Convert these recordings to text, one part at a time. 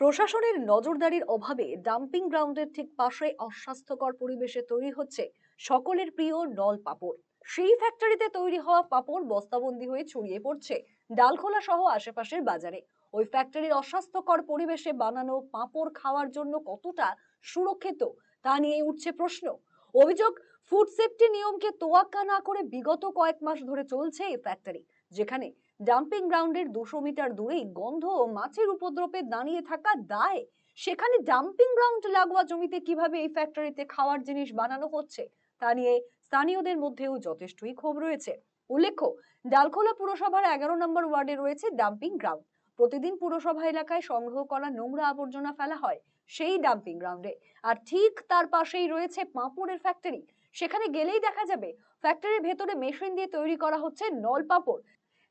প্রশাসনের নজরদারির অভাবে ডাম্পিং গ্রাউন্ডের ঠিক পাশে অস্বাস্থ্যকর পরিবেশে তৈরি হচ্ছে সকলের প্রিয় নল পাপড়। সেই ফ্যাক্টরিতে তৈরি হওয়া পাপড় বস্তাবন্দি হয়ে ছড়িয়ে পড়ছে ডালখোলা সহ আশেপাশের বাজারে। ওই ফ্যাক্টরির অস্বাস্থ্যকর পরিবেশে বানানো পাপড় খাওয়ার জন্য কতটা সুরক্ষিত তা নিয়ে উঠছে প্রশ্ন। অভিযোগ ফুড সেফটি নিয়মকে তোয়াক্কা না করে বিগত কয়েক মাস ধরে চলছে এই ফ্যাক্টরি যেখানে ডাম্পিং গ্রাউন্ডের দুশো মিটার দূরেই গন্ধ ও মাছের উপদ্রবে দাঁড়িয়ে থাকা দায়। সেখানে ডাম্পিং গ্রাউন্ড লাগোয়া জমিতে কীভাবে এই ফ্যাক্টরিতে খাওয়ার জিনিস বানানো হচ্ছে, তা নিয়ে স্থানীয়দের মধ্যেও যথেষ্টই ক্ষোভ রয়েছে। উল্লেখ্য, ডালখোলা পুরসভার এগারো নম্বর ওয়ার্ডে রয়েছে ডাম্পিং গ্রাউন্ড প্রতিদিন পুরসভা এলাকায় সংগ্রহ করা নোংরা আবর্জনা ফেলা হয় সেই ডাম্পিং গ্রাউন্ডে আর ঠিক তার পাশেই রয়েছে পাঁপড়ের ফ্যাক্টরি সেখানে গেলেই দেখা যাবে ফ্যাক্টরির ভেতরে মেশিন দিয়ে তৈরি করা হচ্ছে নল পাঁপড়।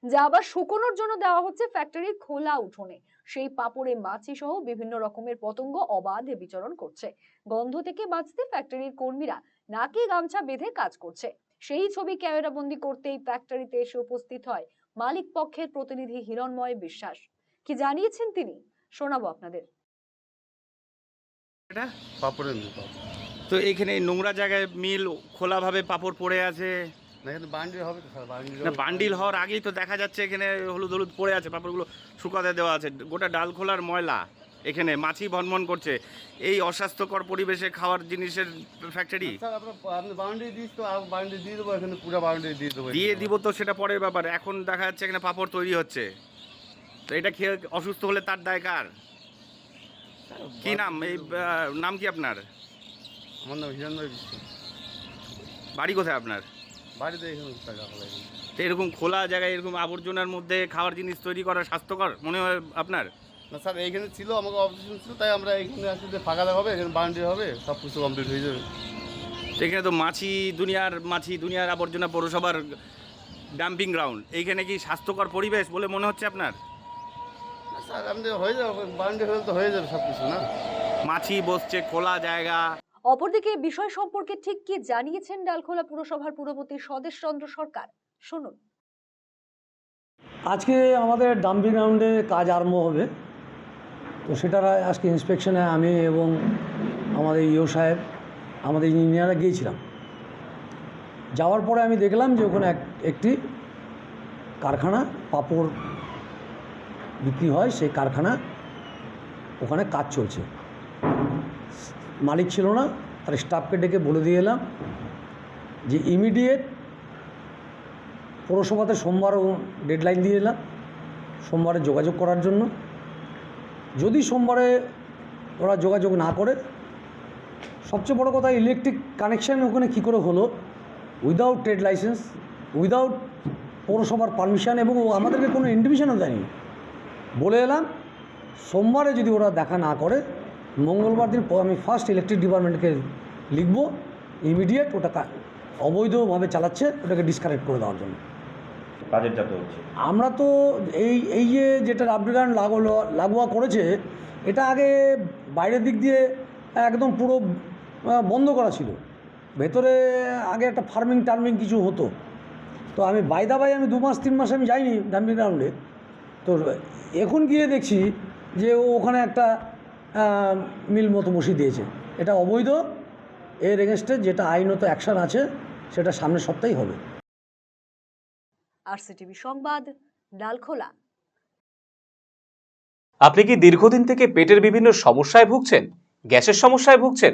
যা আবার শুকোনোর জন্য দেওয়া হচ্ছে ফ্যাক্টরির খোলা উঠোনে। সেই পাপড়ে মাছি সহ বিভিন্ন রকমের পতঙ্গ অবাধে বিচরণ করছে। গন্ধ থেকে বাঁচতে ফ্যাক্টরির কর্মীরা নাকি গামছা বেঁধে কাজ করছে। সেই ছবি ক্যামেরাবন্দি করতেই ফ্যাক্টরিতে এসে উপস্থিত হয় মালিক পক্ষের প্রতিনিধি হিরণময় বিশ্বাস। কি জানিয়েছেন তিনি? শোনাবো আপনাদের। এটা? পাপড়ের মিল তো এখানে এই নোংরা জায়গায় মিল খোলাভাবে পাপড় পড়ে আছে? না এখানে বান্ডিল হবে তো স্যার বান্ডিল না বান্ডিল হওয়ার আগেই তো দেখা যাচ্ছে এখানে হলুদ হলুদ পড়ে আছে পাপড়গুলো শুকাতে দেওয়া আছে। গোটা ডাল খোলার ময়লা এখানে মাছি ভনভন করছে। এই অস্বাস্থ্যকর পরিবেশে খাওয়ার জিনিসের ফ্যাক্টরি দিয়ে দিব তো সেটা পরের ব্যাপার। এখন দেখা যাচ্ছে এখানে পাপড় তৈরি হচ্ছে। তো এটা খেয়ে অসুস্থ হলে তার দায় কার? কি নাম? এই নাম কি আপনার? আমার নাম বিশ্বাস। বাড়ি কোথায় আপনার? বাড়িতে এখানে এরকম খোলা জায়গায় এরকম আবর্জনার মধ্যে খাওয়ার জিনিস তৈরি করা স্বাস্থ্যকর মনে হয় আপনার? না স্যার এইখানে ছিল আমাকে অপারেশন ছিল তাই আমরা এখানে আসলে ফাঁকা হবে এখানে বাউন্ডারি হবে সব কিছু কমপ্লিট হয়ে যাবে। এখানে তো মাছি দুনিয়ার মাছি দুনিয়ার আবর্জনা পৌরসভার ডাম্পিং গ্রাউন্ড এইখানে কি স্বাস্থ্যকর পরিবেশ বলে মনে হচ্ছে আপনার? স্যার আমাদের হয়ে যাবে বাউন্ডারি হলে তো হয়ে যাবে সব কিছু না? মাছি বসছে খোলা জায়গা। অপরদিকে বিষয় সম্পর্কে ঠিক কি জানিয়েছেন ডালখোলা পুরসভার পুরপতি স্বদেশ চন্দ্র সরকার? শুনুন। আজকে আমাদের ডাম্পিং গ্রাউন্ডে কাজ আরম্ভ হবে। তো সেটার আজকে ইন্সপেকশনে আমি এবং আমাদের ইও সাহেব আমাদের ইঞ্জিনিয়াররা গিয়েছিলাম। যাওয়ার পরে আমি দেখলাম যে ওখানে এক একটি কারখানা পাপড় বিক্রি হয়, সেই কারখানা ওখানে কাজ চলছে। মালিক ছিল না, তার স্টাফকে ডেকে বলে দিয়ে এলাম যে ইমিডিয়েট পৌরসভাতে সোমবারও ডেডলাইন দিয়ে এলাম, সোমবারে যোগাযোগ করার জন্য। যদি সোমবারে ওরা যোগাযোগ না করে, সবচেয়ে বড় কথা ইলেকট্রিক কানেকশান ওখানে কী করে হলো? উইদাউট ট্রেড লাইসেন্স উইদাউট পৌরসভার পারমিশন এবং আমাদেরকে কোনো ইন্ডিভিশনও দেয়নি। বলে এলাম সোমবারে যদি ওরা দেখা না করে মঙ্গলবার দিন আমি ফার্স্ট ইলেকট্রিক ডিপার্টমেন্টকে লিখব ইমিডিয়েট ওটা অবৈধভাবে চালাচ্ছে ওটাকে ডিসকানেক্ট করে দেওয়ার জন্য। কাজের হচ্ছে। আমরা তো এই এই যে যেটা রাবড়িগান লাগল লাগোয়া করেছে এটা আগে বাইরের দিক দিয়ে একদম পুরো বন্ধ করা ছিল। ভেতরে আগে একটা ফার্মিং টার্মিং কিছু হতো। তো আমি বাইদা বাই আমি দু মাস তিন মাস আমি যাইনি ডাম্পিং গ্রাউন্ডে তো এখন গিয়ে দেখছি যে ও ওখানে একটা মিল মতো বসিয়ে দিয়েছে। এটা অবৈধ এর এগেনস্টে যেটা আইনত অ্যাকশন আছে সেটা সামনের সপ্তাহেই হবে। আরসিটিভি সংবাদ ডালখোলা। আপনি কি দীর্ঘদিন থেকে পেটের বিভিন্ন সমস্যায় ভুগছেন? গ্যাসের সমস্যায় ভুগছেন?